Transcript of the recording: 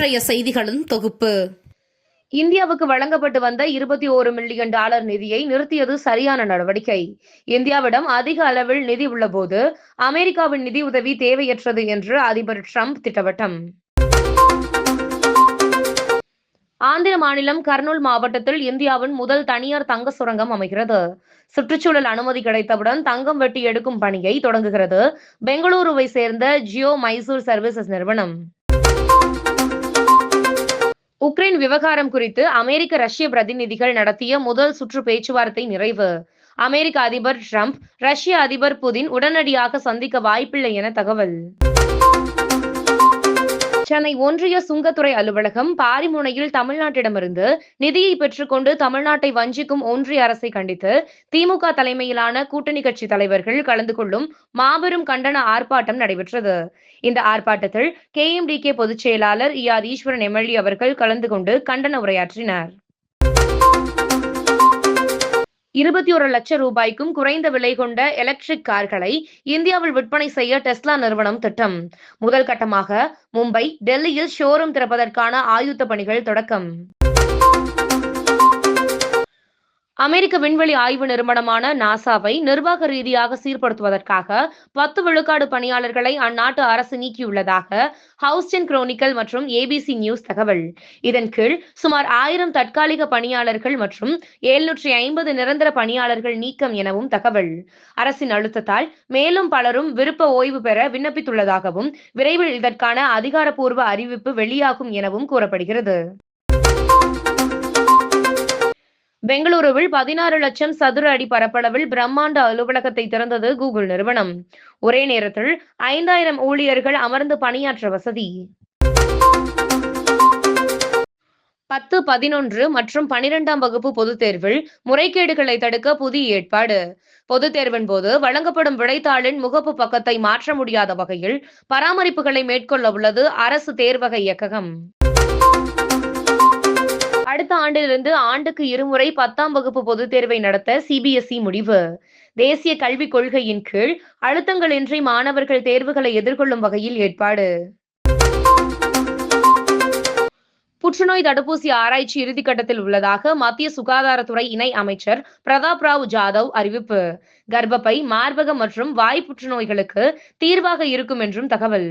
இன்றைய செய்திகளின் தொகுப்பு. இந்தியாவுக்கு வழங்கப்பட்டு வந்த இருபத்தி ஓரு மில்லியன் டாலர் நிதியை நிறுத்தியது சரியான நடவடிக்கை. இந்தியாவிடம் அதிக அளவில் நிதி உள்ளபோது அமெரிக்காவின் நிதி உதவி தேவையற்றது என்று அதிபர் டிரம்ப் திட்டவட்டம். ஆந்திர மாநிலம் கர்னூல் மாவட்டத்தில் இந்தியாவின் முதல் தனியார் தங்க சுரங்கம் அமைகிறது. சுற்றுச்சூழல் அனுமதி கிடைத்தவுடன் தங்கம் வெட்டி எடுக்கும் பணியை தொடங்குகிறது. பெங்களூருவை சேர்ந்த ஜியோ மைசூர் சர்வீசஸ் நிறுவனம். உக்ரைன் விவகாரம் குறித்து அமெரிக்க ரஷ்ய பிரதிநிதிகள் நடத்திய முதல் சுற்று பேச்சுவார்த்தை நிறைவு. அமெரிக்க அதிபர் ட்ரம்ப் ரஷ்ய அதிபர் புதின் உடனடியாக சந்திக்க வாய்ப்பில்லை என தகவல். சென்னை ஒன்றிய சுங்கத்துறை அலுவலகம் பாரிமுனையில் தமிழ்நாட்டிடமிருந்து நிதியை பெற்றுக்கொண்டு தமிழ்நாட்டை வஞ்சிக்கும் ஒன்றிய அரசை கண்டித்து திமுக தலைமையிலான கூட்டணி கட்சி தலைவர்கள் கலந்து கொள்ளும் மாபெரும் கண்டன ஆர்ப்பாட்டம் நடைபெற்றது. இந்த ஆர்ப்பாட்டத்தில் கே எம்டி பொதுச் செயலாளர் இ ஆர் ஈஸ்வரன் எம்எல்ஏ அவர்கள் கலந்து கொண்டு கண்டன உரையாற்றினர். இருபத்தி ஒரு லட்சம் ரூபாய்க்கும் குறைந்த விலை கொண்ட எலக்ட்ரிக் கார்களை இந்தியாவில் விற்பனை செய்ய டெஸ்லா நிறுவனம் திட்டம். முதல் கட்டமாக மும்பை டெல்லியில் ஷோரூம் திறப்பதற்கான ஆயுத்த பணிகள் தொடக்கம். அமெரிக்க விண்வெளி ஆய்வு நிறுவனமான நாசாவை நிர்வாக ரீதியாக சீர்படுத்துவதற்காக பத்து விழுக்காடு பணியாளர்களை அந்நாட்டு அரசு நீக்கியுள்ளதாக ஹவுஸ்டன் குரோனிக்கல் மற்றும் ஏபிசி நியூஸ் தகவல். இதன் கீழ் சுமார் ஆயிரம் தற்காலிக பணியாளர்கள் மற்றும் எழுநூற்றி ஐம்பது நிரந்தர பணியாளர்கள் நீக்கம் எனவும் தகவல். அரசின் அழுத்தத்தால் மேலும் பலரும் விருப்ப ஓய்வு பெற விண்ணப்பித்துள்ளதாகவும் விரைவில் இதற்கான அதிகாரப்பூர்வ அறிவிப்பு வெளியாகும் எனவும் கூறப்படுகிறது. பெங்களூருவில் பதினாறு லட்சம் சதுர அடி பரப்பளவில் பிரம்மாண்ட அலுவலகத்தை திறந்தது கூகுள் நிறுவனம். ஒரே நேரத்தில் ஐந்தாயிரம் ஊழியர்கள் அமர்ந்து பணியாற்ற வசதி. பத்து பதினொன்று மற்றும் பனிரெண்டாம் வகுப்பு பொதுத் தேர்வில் முறைகேடுகளை தடுக்க புதிய ஏற்பாடு. பொதுத் தேர்வின் போது வழங்கப்படும் விடைத்தாளின் முகப்பு பக்கத்தை மாற்ற முடியாத வகையில் பராமரிப்புகளை மேற்கொள்ள உள்ளது அரசு தேர்வக இயக்ககம். அடுத்த ஆண்டிலிருந்து ஆண்டுக்கு இருமுறை பத்தாம் வகுப்பு பொதுத் தேர்வை நடத்த சிபிஎஸ்இ முடிவு. தேசிய கல்விக் கொள்கையின் கீழ் அழுத்தங்களின்றி மாணவர்கள் தேர்வுகளை எதிர்கொள்ளும் வகையில் ஏற்பாடு. புற்றுநோய் தடுப்பூசி ஆராய்ச்சி இறுதிக்கட்டத்தில் உள்ளதாக மத்திய சுகாதாரத்துறை இணை அமைச்சர் பிரதாப் ராவ் ஜாதவ் அறிவிப்பு. கர்ப்பப்பை மார்பக மற்றும் வாய் புற்றுநோய்களுக்கு தீர்வாக இருக்கும் என்றும் தகவல்.